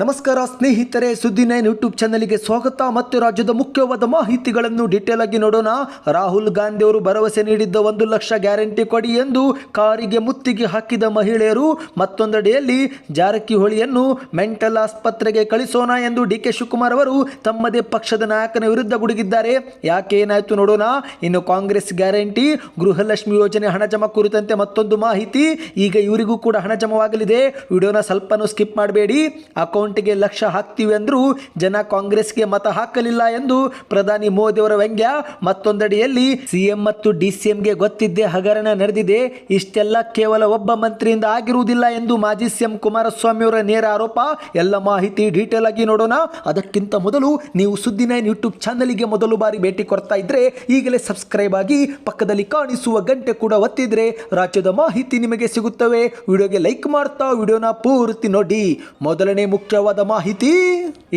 ನಮಸ್ಕಾರ ಸ್ನೇಹಿತರೆ, ಸುದ್ದಿ ನೈನ್ ಯೂಟ್ಯೂಬ್ ಚಾನಲ್ಗೆ ಸ್ವಾಗತ. ಮತ್ತು ರಾಜ್ಯದ ಮುಖ್ಯವಾದ ಮಾಹಿತಿಗಳನ್ನು ಡೀಟೇಲ್ ಆಗಿ ನೋಡೋಣ. ರಾಹುಲ್ ಗಾಂಧಿ ಅವರು ಭರವಸೆ ನೀಡಿದ್ದ ಒಂದು ಲಕ್ಷ ಗ್ಯಾರಂಟಿ ಕೊಡಿ ಎಂದು ಕಾರಿಗೆ ಮುತ್ತಿಗೆ ಹಾಕಿದ ಮಹಿಳೆಯರು. ಮತ್ತೊಂದೆಡೆಯಲ್ಲಿ ಜಾರಕಿಹೊಳಿಯನ್ನು ಮೆಂಟಲ್ ಆಸ್ಪತ್ರೆಗೆ ಕಳಿಸೋಣ ಎಂದು ಡಿ ಕೆ ಶಿವಕುಮಾರ್ ಅವರು ತಮ್ಮದೇ ಪಕ್ಷದ ನಾಯಕನ ವಿರುದ್ಧ ಗುಡುಗಿದ್ದಾರೆ. ಯಾಕೆ ಏನಾಯ್ತು ನೋಡೋಣ. ಇನ್ನು ಕಾಂಗ್ರೆಸ್ ಗ್ಯಾರಂಟಿ, ಗೃಹಲಕ್ಷ್ಮಿ ಯೋಜನೆ ಹಣ ಜಮಾ ಕುರಿತಂತೆ ಮತ್ತೊಂದು ಮಾಹಿತಿ. ಈಗ ಇವರಿಗೂ ಕೂಡ ಹಣ ಜಮವಾಗಲಿದೆ ವಿಡಿಯೋನ ಸ್ವಲ್ಪನೂ ಸ್ಕಿಪ್ ಮಾಡಬೇಡಿ. ಅಕೌಂಟ್ಗೆ ಲಕ್ಷ ಹಾಕ್ತೀವಿ ಅಂದರೂ ಜನ ಕಾಂಗ್ರೆಸ್ಗೆ ಮತ ಹಾಕಲಿಲ್ಲ ಎಂದು ಪ್ರಧಾನಿ ಮೋದಿ ಅವರ ವ್ಯಂಗ್ಯ. ಮತ್ತೊಂದಡಿಯಲ್ಲಿ ಸಿಎಂ ಮತ್ತು ಡಿಸಿಎಂಗೆ ಗೊತ್ತಿದ್ದೇ ಹಗರಣ ನಡೆದಿದೆ. ಇಷ್ಟೆಲ್ಲ ಕೇವಲ ಒಬ್ಬ ಮಂತ್ರಿಯಿಂದ ಆಗಿರುವುದಿಲ್ಲ ಎಂದು ಮಾಜಿ ಸಿಎಂ ಕುಮಾರಸ್ವಾಮಿ ಅವರ ನೇರ ಆರೋಪ. ಎಲ್ಲ ಮಾಹಿತಿ ಡೀಟೇಲ್ ಆಗಿ ನೋಡೋಣ. ಅದಕ್ಕಿಂತ ಮೊದಲು ನೀವು ಸುದ್ದಿ ನೈನ್ ಯೂಟ್ಯೂಬ್ ಚಾನಲ್ಗೆ ಮೊದಲು ಬಾರಿ ಭೇಟಿ ಕೊಡ್ತಾ ಇದ್ರೆ ಈಗಲೇ ಸಬ್ಸ್ಕ್ರೈಬ್ ಆಗಿ ಪಕ್ಕದಲ್ಲಿ ಕಾಣಿಸುವ ಗಂಟೆ ಕೂಡ ಒತ್ತಿದ್ರೆ ರಾಜ್ಯದ ಮಾಹಿತಿ ನಿಮಗೆ ಸಿಗುತ್ತವೆ. ವಿಡಿಯೋಗೆ ಲೈಕ್ ಮಾಡ್ತಾ ವಿಡಿಯೋನ ಪೂರ್ತಿ ನೋಡಿ. ಮೊದಲನೇ ಮುಖ್ಯವಾದ ಮಾಹಿತಿ.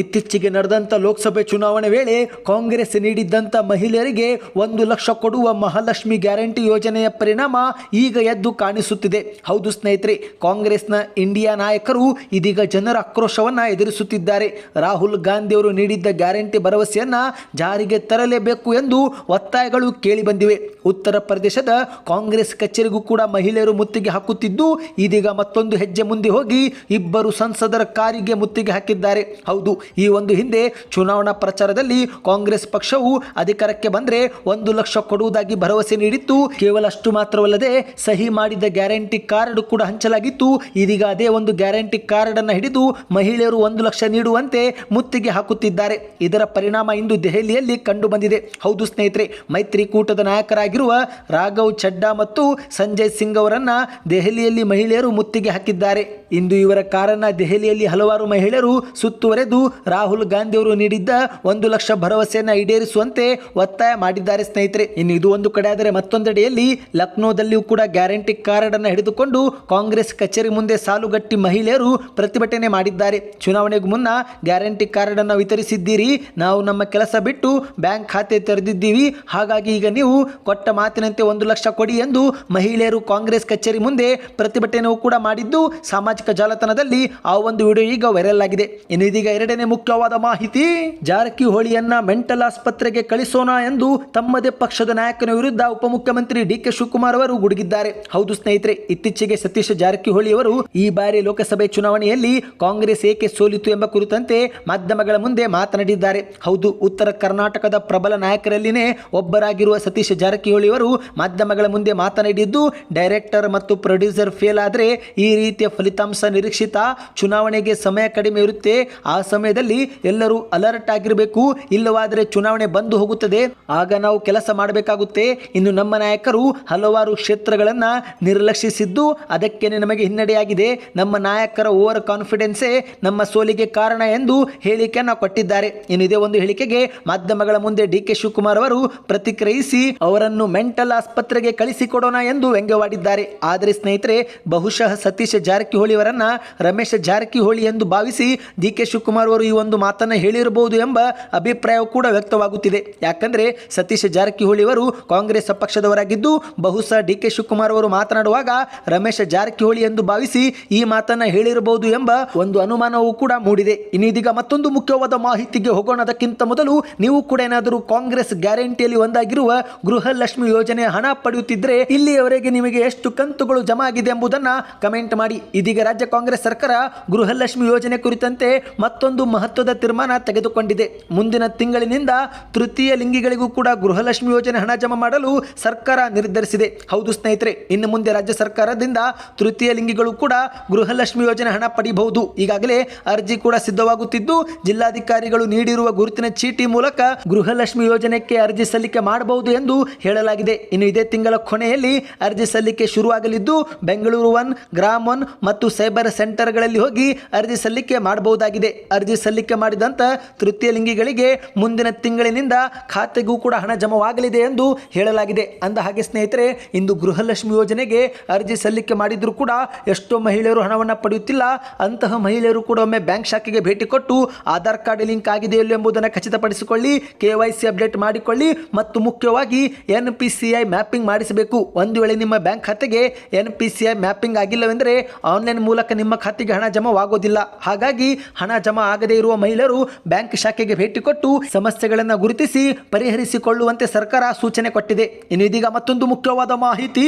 ಇತ್ತೀಚೆಗೆ ನಡೆದಂತ ಲೋಕಸಭೆ ಚುನಾವಣೆ ವೇಳೆ ಕಾಂಗ್ರೆಸ್ ನೀಡಿದ್ದಂತ ಮಹಿಳೆಯರಿಗೆ ಒಂದು ಲಕ್ಷ ಕೊಡುವ ಮಹಾಲಕ್ಷ್ಮಿ ಗ್ಯಾರಂಟಿ ಯೋಜನೆಯ ಪರಿಣಾಮ ಈಗ ಎದ್ದು ಕಾಣಿಸುತ್ತಿದೆ. ಹೌದು ಸ್ನೇಹಿತರೆ, ಕಾಂಗ್ರೆಸ್ನ ಇಂಡಿಯಾ ನಾಯಕರು ಇದೀಗ ಜನರ ಆಕ್ರೋಶವನ್ನ ಎದುರಿಸುತ್ತಿದ್ದಾರೆ. ರಾಹುಲ್ ಗಾಂಧಿ ಅವರು ನೀಡಿದ್ದ ಗ್ಯಾರಂಟಿ ಭರವಸೆಯನ್ನ ಜಾರಿಗೆ ತರಲೇಬೇಕು ಎಂದು ಒತ್ತಾಯಗಳು ಕೇಳಿ ಬಂದಿವೆ. ಉತ್ತರ ಪ್ರದೇಶದ ಕಾಂಗ್ರೆಸ್ ಕಚೇರಿಗೂ ಕೂಡ ಮಹಿಳೆಯರು ಮುತ್ತಿಗೆ ಹಾಕುತ್ತಿದ್ದು, ಇದೀಗ ಮತ್ತೊಂದು ಹೆಜ್ಜೆ ಮುಂದೆ ಹೋಗಿ ಇಬ್ಬರು ಸಂಸದರ ಕಾರಿಗೆ ಮುತ್ತಿಗೆ ಹಾಕಿದ್ದಾರೆ. ಹೌದು, ಈ ಒಂದು ಹಿಂದೆ ಚುನಾವಣಾ ಪ್ರಚಾರದಲ್ಲಿ ಕಾಂಗ್ರೆಸ್ ಪಕ್ಷವು ಅಧಿಕಾರಕ್ಕೆ ಬಂದರೆ ಒಂದು ಲಕ್ಷ ಕೊಡುವುದಾಗಿ ಭರವಸೆ ನೀಡಿತ್ತು. ಕೇವಲ ಅಷ್ಟು ಮಾತ್ರವಲ್ಲದೆ ಸಹಿ ಮಾಡಿದ ಗ್ಯಾರಂಟಿ ಕಾರ್ಡ್ ಕೂಡ ಹಂಚಲಾಗಿತ್ತು. ಇದೀಗ ಅದೇ ಒಂದು ಗ್ಯಾರಂಟಿ ಕಾರ್ಡ್ ಅನ್ನು ಹಿಡಿದು ಮಹಿಳೆಯರು ಒಂದು ಲಕ್ಷ ನೀಡುವಂತೆ ಮುತ್ತಿಗೆ ಹಾಕುತ್ತಿದ್ದಾರೆ. ಇದರ ಪರಿಣಾಮ ಇಂದು ದೆಹಲಿಯಲ್ಲಿ ಕಂಡು ಬಂದಿದೆ ಹೌದು ಸ್ನೇಹಿತರೆ, ಮೈತ್ರಿಕೂಟದ ನಾಯಕರಾಗಿರುವ ರಾಘವ್ ಚಡ್ಡಾ ಮತ್ತು ಸಂಜಯ್ ಸಿಂಗ್ ಅವರನ್ನ ದೆಹಲಿಯಲ್ಲಿ ಮಹಿಳೆಯರು ಮುತ್ತಿಗೆ ಹಾಕಿದ್ದಾರೆ. ಇಂದು ಇವರ ಕಾರನ್ನ ದೆಹಲಿಯಲ್ಲಿ ಹಲವಾರು ಮಹಿಳೆಯರು ಸುತ್ತುವರೆದು ರಾಹುಲ್ ಗಾಂಧಿ ಅವರು ನೀಡಿದ್ದ ಒಂದು ಲಕ್ಷ ಭರವಸೆಯನ್ನು ಈಡೇರಿಸುವಂತೆ ಒತ್ತಾಯ ಮಾಡಿದ್ದಾರೆ ಸ್ನೇಹಿತರೆ. ಇನ್ನು ಇದು ಒಂದು ಕಡೆ ಆದರೆ ಮತ್ತೊಂದೆಡೆಯಲ್ಲಿ ಲಕ್ನೋದಲ್ಲಿಯೂ ಕೂಡ ಗ್ಯಾರಂಟಿ ಕಾರ್ಡ್ ಅನ್ನು ಹಿಡಿದುಕೊಂಡು ಕಾಂಗ್ರೆಸ್ ಕಚೇರಿ ಮುಂದೆ ಸಾಲುಗಟ್ಟಿ ಮಹಿಳೆಯರು ಪ್ರತಿಭಟನೆ ಮಾಡಿದ್ದಾರೆ. ಚುನಾವಣೆಗೂ ಮುನ್ನ ಗ್ಯಾರಂಟಿ ಕಾರ್ಡ್ ಅನ್ನು ವಿತರಿಸಿದ್ದೀರಿ, ನಾವು ನಮ್ಮ ಕೆಲಸ ಬಿಟ್ಟು ಬ್ಯಾಂಕ್ ಖಾತೆ ತೆರೆದಿದ್ದೀವಿ, ಹಾಗಾಗಿ ಈಗ ನೀವು ಕೊಟ್ಟ ಮಾತಿನಂತೆ ಒಂದು ಲಕ್ಷ ಕೊಡಿ ಎಂದು ಮಹಿಳೆಯರು ಕಾಂಗ್ರೆಸ್ ಕಚೇರಿ ಮುಂದೆ ಪ್ರತಿಭಟನೆಯೂ ಕೂಡ ಮಾಡಿದ್ದು, ಸಾಮಾಜಿಕ ಜಾಲತಾಣದಲ್ಲಿ ಆ ಒಂದು ವಿಡಿಯೋ ಈಗ ವೈರಲ್ ಆಗಿದೆ. ಇನ್ನಿದೀಗ ಎರಡನೇ ಮುಖ್ಯವಾದ ಮಾಹಿತಿ, ಜಾರಕಿಹೊಳಿಯನ್ನ ಮೆಂಟಲ್ ಆಸ್ಪತ್ರೆಗೆ ಕಳಿಸೋಣ ಎಂದು ತಮ್ಮದೇ ಪಕ್ಷದ ನಾಯಕನ ವಿರುದ್ಧ ಉಪಮುಖ್ಯಮಂತ್ರಿ ಡಿ ಕೆ ಶಿವಕುಮಾರ್ ಅವರು ಗುಡುಗಿದ್ದಾರೆ. ಹೌದು ಸ್ನೇಹಿತರೆ, ಇತ್ತೀಚೆಗೆ ಸತೀಶ್ ಜಾರಕಿಹೊಳಿ ಅವರು ಈ ಬಾರಿ ಲೋಕಸಭೆ ಚುನಾವಣೆಯಲ್ಲಿ ಕಾಂಗ್ರೆಸ್ ಏಕೆ ಸೋಲಿತು ಎಂಬ ಕುರಿತಂತೆ ಮಾಧ್ಯಮಗಳ ಮುಂದೆ ಮಾತನಾಡಿದ್ದಾರೆ. ಹೌದು, ಉತ್ತರ ಕರ್ನಾಟಕದ ಪ್ರಬಲ ನಾಯಕರಲ್ಲಿನೇ ಒಬ್ಬರಾಗಿರುವ ಸತೀಶ್ ಜಾರಕಿಹೊಳಿ ಅವರು ಮಾಧ್ಯಮಗಳ ಮುಂದೆ ಮಾತನಾಡಿದ್ದು, ಡೈರೆಕ್ಟರ್ ಮತ್ತು ಪ್ರೊಡ್ಯೂಸರ್ ಫೇಲ್ ಆದರೆ ಈ ರೀತಿಯ ಫಲಿತಾಂಶ ನಿರೀಕ್ಷಿತ ಚುನಾವಣೆಗೆ ಸಮಯ ಕಡಿಮೆ ಇರುತ್ತೆ. ಆ ಸಮಯದಲ್ಲಿ ಎಲ್ಲರೂ ಅಲರ್ಟ್ ಆಗಿರಬೇಕು. ಇಲ್ಲವಾದರೆ ಚುನಾವಣೆ ಬಂದು ಹೋಗುತ್ತದೆ. ಆಗ ನಾವು ಕೆಲಸ ಮಾಡಬೇಕಾಗುತ್ತೆ. ಇನ್ನು ನಮ್ಮ ನಾಯಕರು ಹಲವಾರು ಕ್ಷೇತ್ರಗಳನ್ನು ನಿರ್ಲಕ್ಷಿಸಿದ್ದು ಅದಕ್ಕೇನೆ ನಮಗೆ ಹಿನ್ನಡೆಯಾಗಿದೆ. ನಮ್ಮ ನಾಯಕರ ಓವರ್ ಕಾನ್ಫಿಡೆನ್ಸೇ ನಮ್ಮ ಸೋಲಿಗೆ ಕಾರಣ ಎಂದು ಹೇಳಿಕೆಯನ್ನು ಕೊಟ್ಟಿದ್ದಾರೆ. ಇನ್ನು ಇದೇ ಒಂದು ಹೇಳಿಕೆಗೆ ಮಾಧ್ಯಮಗಳ ಮುಂದೆ ಡಿ ಕೆ ಶಿವಕುಮಾರ್ ಅವರು ಪ್ರತಿಕ್ರಿಯಿಸಿ ಅವರನ್ನು ಮೆಂಟಲ್ ಆಸ್ಪತ್ರೆಗೆ ಕಳಿಸಿಕೊಡೋಣ ಎಂದು ವ್ಯಂಗ್ಯವಾಡಿದ್ದಾರೆ. ಆದರೆ ಸ್ನೇಹಿತರೆ, ಬಹುಶಃ ಸತೀಶ್ ಜಾರಕಿಹೊಳಿ ಅವರನ್ನ ರಮೇಶ್ ಜಾರಕಿಹೊಳಿ ಎಂದು ಭಾವಿಸಿ ಡಿ ಕೆ ಶಿವಕುಮಾರ್ ಅವರು ಈ ಒಂದು ಮಾತನ್ನು ಹೇಳಿರಬಹುದು ಎಂಬ ಅಭಿಪ್ರಾಯ ಕೂಡ ವ್ಯಕ್ತವಾಗುತ್ತಿದೆ. ಯಾಕಂದ್ರೆ ಸತೀಶ್ ಜಾರಕಿಹೊಳಿ ಅವರು ಕಾಂಗ್ರೆಸ್ ಪಕ್ಷದವರಾಗಿದ್ದು, ಬಹುಶಃ ಡಿ ಕೆ ಶಿವಕುಮಾರ್ ಅವರು ಮಾತನಾಡುವಾಗ ರಮೇಶ್ ಜಾರಕಿಹೊಳಿ ಎಂದು ಭಾವಿಸಿ ಈ ಮಾತನ್ನು ಹೇಳಿರಬಹುದು ಎಂಬ ಒಂದು ಅನುಮಾನವೂ ಕೂಡ ಮೂಡಿದೆ. ಇನ್ನಿದೀಗ ಮತ್ತೊಂದು ಮುಖ್ಯವಾದ ಮಾಹಿತಿಗೆ ಹೋಗೋಣ. ಅದಕ್ಕಿಂತ ಮೊದಲು ನೀವು ಕೂಡ ಏನಾದರೂ ಕಾಂಗ್ರೆಸ್ ಗ್ಯಾರಂಟಿಯಲ್ಲಿ ಒಂದಾಗಿರುವ ಗೃಹಲಕ್ಷ್ಮಿ ಯೋಜನೆ ಹಣ ಪಡೆಯುತ್ತಿದ್ದರೆ ಇಲ್ಲಿಯವರೆಗೆ ನಿಮಗೆ ಎಷ್ಟು ಕಂತುಗಳು ಜಮಾ ಆಗಿದೆ ಎಂಬುದನ್ನ ಕಮೆಂಟ್ ಮಾಡಿ. ಇದೀಗ ರಾಜ್ಯ ಕಾಂಗ್ರೆಸ್ ಸರ್ಕಾರ ಗೃಹಲಕ್ಷ್ಮಿ ಯೋಜನೆ ಕುರಿತಂತೆ ಮತ್ತೊಂದು ಮಹತ್ವದ ತೀರ್ಮಾನ ತೆಗೆದುಕೊಂಡಿದೆ. ಮುಂದಿನ ತಿಂಗಳಿನಿಂದ ತೃತೀಯ ಲಿಂಗಿಗಳಿಗೂ ಕೂಡ ಗೃಹಲಕ್ಷ್ಮಿ ಯೋಜನೆ ಹಣ ಜಮಾ ಮಾಡಲು ಸರ್ಕಾರ ನಿರ್ಧರಿಸಿದೆ. ಹೌದು ಸ್ನೇಹಿತರೆ, ಇನ್ನು ಮುಂದೆ ರಾಜ್ಯ ಸರ್ಕಾರದಿಂದ ತೃತೀಯ ಲಿಂಗಿಗಳು ಕೂಡ ಗೃಹಲಕ್ಷ್ಮಿ ಯೋಜನೆ ಹಣ ಪಡೆಯಬಹುದು ಈಗಾಗಲೇ ಅರ್ಜಿ ಕೂಡ ಸಿದ್ಧವಾಗುತ್ತಿದ್ದು, ಜಿಲ್ಲಾಧಿಕಾರಿಗಳು ನೀಡಿರುವ ಗುರುತಿನ ಚೀಟಿ ಮೂಲಕ ಗೃಹಲಕ್ಷ್ಮಿ ಯೋಜನೆಗೆ ಅರ್ಜಿ ಸಲ್ಲಿಕೆ ಮಾಡಬಹುದು ಎಂದು ಹೇಳಲಾಗಿದೆ. ಇನ್ನು ಇದೇ ತಿಂಗಳ ಕೊನೆಯಲ್ಲಿ ಅರ್ಜಿ ಸಲ್ಲಿಕೆ ಶುರುವಾಗಲಿದ್ದು, ಬೆಂಗಳೂರು ಒನ್, ಗ್ರಾಮ್ ಒನ್ ಮತ್ತು ಸೈಬರ್ ಸೆಂಟರ್ಗಳಲ್ಲಿ ಹೋಗಿ ಅರ್ಜಿ ಸಲ್ಲಿಕೆ ಮಾಡಬಹುದಾಗಿದೆ. ಅರ್ಜಿ ಸಲ್ಲಿಕೆ ಮಾಡಿದಂತ ತೃತೀಯ ಲಿಂಗಿಗಳಿಗೆ ಮುಂದಿನ ತಿಂಗಳಿನಿಂದ ಖಾತೆಗೂ ಕೂಡ ಹಣ ಜಮವಾಗಲಿದೆ ಎಂದು ಹೇಳಲಾಗಿದೆ. ಅಂದ ಹಾಗೆ ಸ್ನೇಹಿತರೆ, ಇಂದು ಗೃಹಲಕ್ಷ್ಮಿ ಯೋಜನೆಗೆ ಅರ್ಜಿ ಸಲ್ಲಿಕೆ ಮಾಡಿದರೂ ಕೂಡ ಎಷ್ಟೋ ಮಹಿಳೆಯರು ಹಣವನ್ನು ಪಡೆಯುತ್ತಿಲ್ಲ. ಅಂತಹ ಮಹಿಳೆಯರು ಕೂಡ ಒಮ್ಮೆ ಬ್ಯಾಂಕ್ ಶಾಖೆಗೆ ಭೇಟಿ ಕೊಟ್ಟು ಆಧಾರ್ ಕಾರ್ಡ್ ಲಿಂಕ್ ಆಗಿದೆಯಲ್ಲ ಎಂಬುದನ್ನು ಖಚಿತಪಡಿಸಿಕೊಳ್ಳಿ, ಕೆ ಸಿ ಅಪ್ಡೇಟ್ ಮಾಡಿಕೊಳ್ಳಿ ಮತ್ತು ಮುಖ್ಯವಾಗಿ ಎನ್ ಪಿ ಸಿ ಮ್ಯಾಪಿಂಗ್ ಮಾಡಿಸಬೇಕು. ಒಂದು ವೇಳೆ ನಿಮ್ಮ ಬ್ಯಾಂಕ್ ಖಾತೆಗೆ ಎನ್ ಪಿ ಸಿ ಮ್ಯಾಪಿಂಗ್ ಆಗಿಲ್ಲವೆಂದರೆ ಆನ್ಲೈನ್ ಮೂಲಕ ನಿಮ್ಮ ಖಾತೆಗೆ ಹಣ ಜಮಾವಾಗೋದಿಲ್ಲ. ಹಾಗಾಗಿ ಹಣ ಜಮಾ ಆಗದೇ ಇರುವ ಮಹಿಳೆಯರು ಬ್ಯಾಂಕ್ ಶಾಖೆಗೆ ಭೇಟಿ ಕೊಟ್ಟು ಸಮಸ್ಯೆಗಳನ್ನು ಗುರುತಿಸಿ ಪರಿಹರಿಸಿಕೊಳ್ಳುವಂತೆ ಸರ್ಕಾರ ಸೂಚನೆ ಕೊಟ್ಟಿದೆ. ಇನ್ನು ಇದೀಗ ಮತ್ತೊಂದು ಮುಖ್ಯವಾದ ಮಾಹಿತಿ.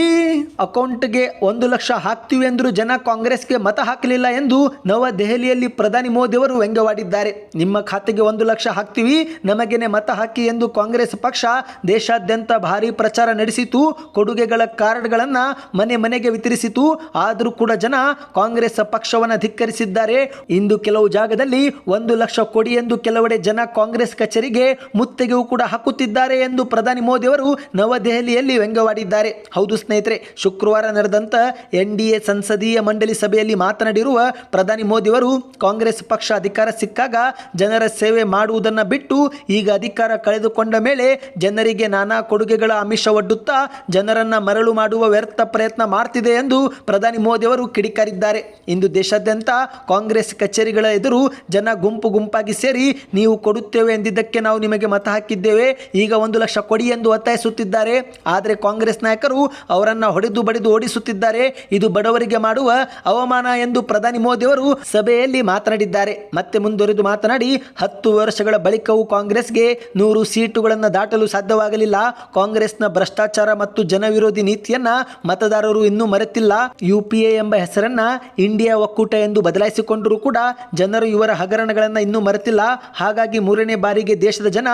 ಅಕೌಂಟ್ಗೆ ಒಂದು ಲಕ್ಷ ಹಾಕ್ತೀವಿ ಎಂದರೂ ಜನ ಕಾಂಗ್ರೆಸ್ಗೆ ಮತ ಹಾಕಲಿಲ್ಲ ಎಂದು ನವದೆಹಲಿಯಲ್ಲಿ ಪ್ರಧಾನಿ ಮೋದಿ ಅವರು ವ್ಯಂಗ್ಯವಾಡಿದ್ದಾರೆ. ನಿಮ್ಮ ಖಾತೆಗೆ ಒಂದು ಲಕ್ಷ ಹಾಕ್ತೀವಿ, ನಮಗೇನೆ ಮತ ಹಾಕಿ ಎಂದು ಕಾಂಗ್ರೆಸ್ ಪಕ್ಷ ದೇಶಾದ್ಯಂತ ಭಾರಿ ಪ್ರಚಾರ ನಡೆಸಿತು. ಕೊಡುಗೆಗಳ ಕಾರ್ಡ್ಗಳನ್ನು ಮನೆ ಮನೆಗೆ ವಿತರಿಸಿತು. ಆದರೂ ಕೂಡ ಜನ ಕಾಂಗ್ರೆಸ್ ಪಕ್ಷವನ್ನು ಧಿಕ್ಕರಿಸಿದ್ದಾರೆ. ಇಂದು ಕೆಲವು ಜಾಗದಲ್ಲಿ ಒಂದು ಲಕ್ಷ ಕೊಡಿ ಎಂದು ಕೆಲವೆಡೆ ಜನ ಕಾಂಗ್ರೆಸ್ ಕಚೇರಿಗೆ ಮುತ್ತಿಗೆಯೂ ಕೂಡ ಹಾಕುತ್ತಿದ್ದಾರೆ ಎಂದು ಪ್ರಧಾನಿ ಮೋದಿ ಅವರು ನವದೆಹಲಿಯಲ್ಲಿ ವ್ಯಂಗ್ಯವಾಡಿದ್ದಾರೆ. ಹೌದು ಸ್ನೇಹಿತರೆ, ಶುಕ್ರವಾರ ನಡೆದಂತ ಎನ್ ಡಿ ಸಂಸದೀಯ ಮಂಡಳಿ ಸಭೆಯಲ್ಲಿ ಮಾತನಾಡಿರುವ ಪ್ರಧಾನಿ ಮೋದಿ ಅವರು, ಕಾಂಗ್ರೆಸ್ ಪಕ್ಷ ಅಧಿಕಾರ ಸಿಕ್ಕಾಗ ಜನರ ಸೇವೆ ಮಾಡುವುದನ್ನು ಬಿಟ್ಟು ಈಗ ಅಧಿಕಾರ ಕಳೆದುಕೊಂಡ ಮೇಲೆ ಜನರಿಗೆ ನಾನಾ ಕೊಡುಗೆಗಳ ಆಮಿಷ ಒಡ್ಡುತ್ತಾ ಜನರನ್ನ ಮರಳು ಮಾಡುವ ವ್ಯರ್ಥ ಪ್ರಯತ್ನ ಮಾಡ್ತಿದೆ ಎಂದು ಪ್ರಧಾನಿ ಮೋದಿ ಅವರು ಕಿಡಿಕಾರಿದ್ದಾರೆ. ಇಂದು ದೇಶಾದ್ಯಂತ ಕಾಂಗ್ರೆಸ್ ಕಚೇರಿಗಳ ಎದುರು ಜನ ಗುಂಪು ಗುಂಪಾಗಿ ಸೇರಿ ನೀವು ಕೊಡುತ್ತೇವೆ ಎಂದಿದ್ದಕ್ಕೆ ನಾವು ನಿಮಗೆ ಮತ ಹಾಕಿದ್ದೇವೆ. ಈಗ ಒಂದು ಲಕ್ಷ ಕೊಡಿ ಎಂದು ಒತ್ತಾಯಿಸುತ್ತಿದ್ದಾರೆ. ಆದರೆ ಕಾಂಗ್ರೆಸ್ ನಾಯಕರು ಅವರನ್ನು ಹೊಡೆದು ಬಡಿದು ಓಡಿಸುತ್ತಿದ್ದಾರೆ. ಇದು ಬಡವರಿಗೆ ಮಾಡುವ ಅವಮಾನ ಎಂದು ಪ್ರಧಾನಿ ಮೋದಿ ಅವರು ಸಭೆಯಲ್ಲಿ ಮಾತನಾಡಿದ್ದಾರೆ. ಮತ್ತೆ ಮುಂದುವರೆದು ಮಾತನಾಡಿ, ಹತ್ತು ವರ್ಷಗಳ ಬಳಿಕವೂ ಕಾಂಗ್ರೆಸ್ಗೆ ನೂರು ಸೀಟುಗಳನ್ನು ದಾಟಲು ಸಾಧ್ಯವಾಗಲಿಲ್ಲ. ಕಾಂಗ್ರೆಸ್ನ ಭ್ರಷ್ಟಾಚಾರ ಮತ್ತು ಜನವಿರೋಧಿ ನೀತಿಯನ್ನ ಮತದಾರರು ಇನ್ನೂ ಮರೆತಿಲ್ಲ. ಯುಪಿಎ ಎಂಬ ಹೆಸರನ್ನ ಇಂಡಿಯಾ ಒಕ್ಕೂಟ ಎಂದು ಬದಲಾಯಿಸಿಕೊಂಡರೂ ಕೂಡ ಜನರು ಇವರ ಹಗರಣಗಳನ್ನು ಇನ್ನೂ ಮರೆತಿಲ್ಲ. ಹಾಗಾಗಿ ಮೂರನೇ ಬಾರಿಗೆ ದೇಶದ ಜನ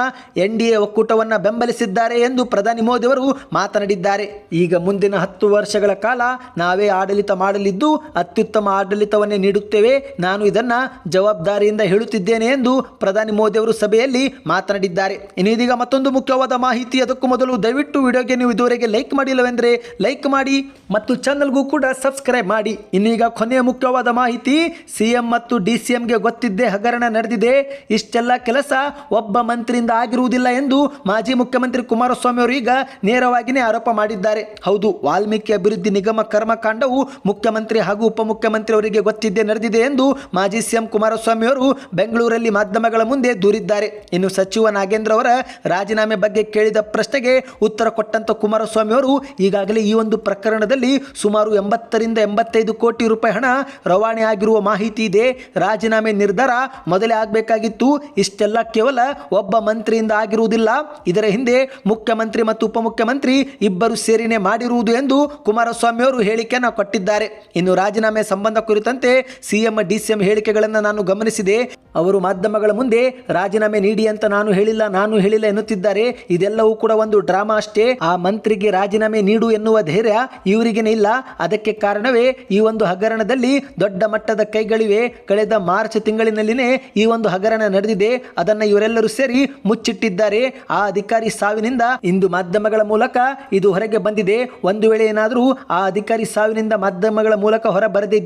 ಎನ್ ಡಿ ಎ ಒಕ್ಕೂಟವನ್ನು ಬೆಂಬಲಿಸಿದ್ದಾರೆ ಎಂದು ಪ್ರಧಾನಿ ಮೋದಿ ಅವರು ಮಾತನಾಡಿದ್ದಾರೆ. ಈಗ ಮುಂದಿನ ಹತ್ತು ವರ್ಷಗಳ ಕಾಲ ನಾವೇ ಆಡಳಿತ ಮಾಡಲಿದ್ದು ಅತ್ಯುತ್ತಮ ಆಡಳಿತವನ್ನೇ ನೀಡುತ್ತೇವೆ. ನಾನು ಇದನ್ನು ಜವಾಬ್ದಾರಿಯಿಂದ ಹೇಳುತ್ತಿದ್ದೇನೆ ಎಂದು ಪ್ರಧಾನಿ ಮೋದಿ ಅವರು ಸಭೆಯಲ್ಲಿ ಮಾತನಾಡಿದ್ದಾರೆ. ಇನ್ನು ಇದೀಗ ಮತ್ತೊಂದು ಮುಖ್ಯವಾದ ಮಾಹಿತಿ, ಅದಕ್ಕೂ ಮೊದಲು ದಯವಿಟ್ಟು ವಿಡಿಯೋಗೆ ನೀವು ಇದುವರೆಗೆ ಲೈಕ್ ಮಾಡಿಲ್ಲವೆಂದರೆ ಲೈಕ್ ಮಾಡಿ ಮತ್ತು ಚಾನಲ್ಗೂ ಕೂಡ ಸಬ್ಸ್ಕ್ರೈಬ್ ಮಾಡಿ. ಇನ್ನೀಗ ಕೊನೆಯ ಮುಖ್ಯವಾದ ಮಾಹಿತಿ ಸಿಎಂ ಮತ್ತು ಡಿ ಸಿ ಎಂಗೆ ಗೊತ್ತಿದ್ದೇ ಹಗರಣ ನಡೆದಿದೆ. ಇಷ್ಟೆಲ್ಲ ಕೆಲಸ ಒಬ್ಬ ಮಂತ್ರಿಯಿಂದ ಆಗಿರುವುದಿಲ್ಲ ಎಂದು ಮಾಜಿ ಮುಖ್ಯಮಂತ್ರಿ ಕುಮಾರಸ್ವಾಮಿ ಅವರು ಈಗ ನೇರವಾಗಿಯೇ ಆರೋಪ ಮಾಡಿದ್ದಾರೆ. ಹೌದು, ವಾಲ್ಮೀಕಿ ಅಭಿವೃದ್ಧಿ ನಿಗಮ ಕರ್ಮಕಾಂಡವು ಮುಖ್ಯಮಂತ್ರಿ ಹಾಗೂ ಉಪಮುಖ್ಯಮಂತ್ರಿ ಅವರಿಗೆ ಗೊತ್ತಿದ್ದೇ ನಡೆದಿದೆ ಎಂದು ಮಾಜಿ ಸಿಎಂ ಕುಮಾರಸ್ವಾಮಿ ಅವರು ಬೆಂಗಳೂರಲ್ಲಿ ಮಾಧ್ಯಮಗಳ ಮುಂದೆ ದೂರಿದ್ದಾರೆ. ಇನ್ನು ಸಚಿವ ನಾಗೇಂದ್ರ ಅವರ ರಾಜೀನಾಮೆ ಬಗ್ಗೆ ಕೇಳಿದ ಪ್ರಶ್ನೆಗೆ ಉತ್ತರ ಕೊಟ್ಟಂತ ಕುಮಾರಸ್ವಾಮಿ ಅವರು, ಈಗಾಗಲೇ ಈ ಒಂದು ಪ್ರಕರಣದಲ್ಲಿ ಸುಮಾರು ಎಂಬತ್ತರಿಂದ ಎಂಬತ್ತೈದು ಕೋಟಿ ರೂಪಾಯಿ ಹಣ ರವಾನೆ ಆಗಿರುವ ಮಾಹಿತಿ ಇದೆ. ರಾಜೀನಾಮೆ ನಿರ್ಧಾರ ಮೊದಲೇ ಆಗಬೇಕಾಗಿತ್ತು. ಇಷ್ಟೆಲ್ಲ ಕೇವಲ ಒಬ್ಬ ಮಂತ್ರಿಯಿಂದ ಆಗಿರುವುದಿಲ್ಲ. ಇದರ ಹಿಂದೆ ಮುಖ್ಯಮಂತ್ರಿ ಮತ್ತು ಉಪಮುಖ್ಯಮಂತ್ರಿ ಇಬ್ಬರು ಸೇರಿನೇ ಮಾಡಿರುವುದು ಎಂದು ಕುಮಾರಸ್ವಾಮಿ ಅವರು ಹೇಳಿಕೆಯನ್ನು ಕೊಟ್ಟಿದ್ದಾರೆ. ಇನ್ನು ರಾಜೀನಾಮೆ ಸಂಬಂಧ ಕುರಿತಂತೆ ಸಿಎಂ, ಡಿಸಿಎಂ ಹೇಳಿಕೆಗಳನ್ನು ನಾನು ಗಮನಿಸಿದೆ. ಅವರು ಮಾಧ್ಯಮಗಳ ಮುಂದೆ ರಾಜೀನಾಮೆ ನೀಡಿ ಅಂತ ನಾನು ಹೇಳಿಲ್ಲ ನಾನು ಹೇಳಿಲ್ಲ ಎನ್ನುತ್ತಿದ್ದಾರೆ. ಇದೆಲ್ಲವೂ ಕೂಡ ಒಂದು ಡ್ರಾಮಾ ಅಷ್ಟೇ. ಆ ಮಂತ್ರಿಗೆ ರಾಜೀನಾಮೆ ನೀಡು ಎನ್ನುವ ಧೈರ್ಯ ಇವರಿಗೇನೆ ಇಲ್ಲ. ಅದಕ್ಕೆ ಕಾರಣವೇ ಈ ಒಂದು ಹಗರಣದಲ್ಲಿ ದೊಡ್ಡ ಮಟ್ಟದ ಕೈಗಳಿವೆ. ಕಳೆದ ಮಾರ್ಚ್ ತಿಂಗಳಿನಲ್ಲಿನೇ ಈ ಒಂದು ಹಗರಣ ನಡೆದಿದೆ. ಅದನ್ನ ಇವರೆಲ್ಲರೂ ಸೇರಿ ಮುಚ್ಚಿಟ್ಟಿದ್ದಾರೆ. ಆ ಅಧಿಕಾರಿ ಸಾವಿನಿಂದ ಇಂದು ಮಾಧ್ಯಮಗಳ ಮೂಲಕ ಇದು ಹೊರಗೆ ಬಂದಿದೆ. ಒಂದು ವೇಳೆ ಏನಾದರೂ ಆ ಅಧಿಕಾರಿ ಸಾವಿನಿಂದ ಮಾಧ್ಯಮಗಳ ಮೂಲಕ ಹೊರ ಬರದೇ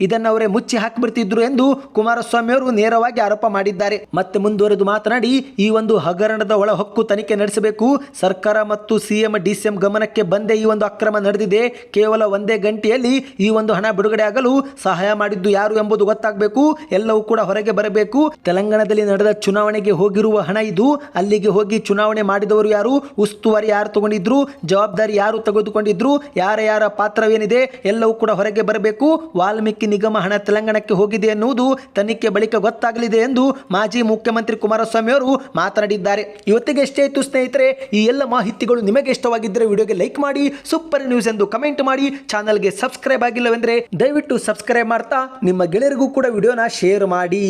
ಇದನ್ನು ಅವರೇ ಮುಚ್ಚಿ ಹಾಕಿಬಿಡ್ತಿದ್ರು ಎಂದು ಕುಮಾರಸ್ವಾಮಿ ಅವರು ನೇರವಾಗಿ ಆರೋಪ ಮಾಡಿದ್ದಾರೆ. ಮತ್ತೆ ಮುಂದುವರೆದು ಮಾತನಾಡಿ, ಈ ಒಂದು ಹಗರಣದ ಒಳಹೊಕ್ಕು ತನಿಖೆ ನಡೆಸಬೇಕು. ಸರ್ಕಾರ ಮತ್ತು ಸಿಎಂ ಡಿಸಿಎಂ ಗಮನಕ್ಕೆ ಬಂದೇ ಈ ಒಂದು ಅಕ್ರಮ ನಡೆದಿದೆ. ಕೇವಲ ಒಂದೇ ಗಂಟೆಯಲ್ಲಿ ಈ ಒಂದು ಹಣ ಬಿಡುಗಡೆ ಆಗಲು ಸಹಾಯ ಮಾಡಿದ್ದು ಯಾರು ಎಂಬುದು ಗೊತ್ತಾಗಬೇಕು, ಎಲ್ಲವೂ ಕೂಡ ಹೊರಗೆ ಬರಬೇಕು. ತೆಲಂಗಾಣದಲ್ಲಿ ನಡೆದ ಚುನಾವಣೆಗೆ ಹೋಗಿರುವ ಹಣ ಇದು. ಅಲ್ಲಿಗೆ ಹೋಗಿ ಚುನಾವಣೆ ಮಾಡಿದವರು ಯಾರು? ಉಸ್ತುವಾರಿ ಯಾರು ತಗೊಂಡಿದ್ರು? ಜವಾಬ್ದಾರಿ ಯಾರು ತೆಗೆದುಕೊಂಡಿದ್ರು? ಯಾರ ಯಾರ ಪಾತ್ರವೇನಿದೆ? ಎಲ್ಲವೂ ಕೂಡ ಹೊರಗೆ ಬರಬೇಕು. ವಾಲ್ಮೀಕಿ ನಿಗಮ ಹಣ ತೆಲಂಗಾಣಕ್ಕೆ ಹೋಗಿದೆ ಎನ್ನುವುದು ತನಿಖೆ ಬಳಿಕ ಗೊತ್ತಾಗಲಿದೆ ಎಂದು ಮಾಜಿ ಮುಖ್ಯಮಂತ್ರಿ ಕುಮಾರಸ್ವಾಮಿ ಅವರು ಮಾತನಾಡಿದ್ದಾರೆ. ಇವತ್ತಿಗೆ ಎಷ್ಟೇ ಇತ್ತು ಸ್ನೇಹಿತರೆ, ಈ ಎಲ್ಲ ಮಾಹಿತಿಗಳು ನಿಮಗೆ ಇಷ್ಟವಾಗಿದ್ದರೆ ವಿಡಿಯೋಗೆ ಲೈಕ್ ಮಾಡಿ, ಸೂಪರ್ ನ್ಯೂಸ್ ಎಂದು ಕಮೆಂಟ್ ಮಾಡಿ, ಚಾನಲ್ಗೆ ಸಬ್ಸ್ಕ್ರೈಬ್ ಆಗಿಲ್ಲವೆಂದರೆ ದಯವಿಟ್ಟು ಸಬ್ಸ್ಕ್ರೈಬ್ ಮಾಡ್ತಾ ನಿಮ್ಮ ಗೆಳೆಯರಿಗೂ ಕೂಡ ವಿಡಿಯೋನ ಶೇರ್ ಮಾಡಿ.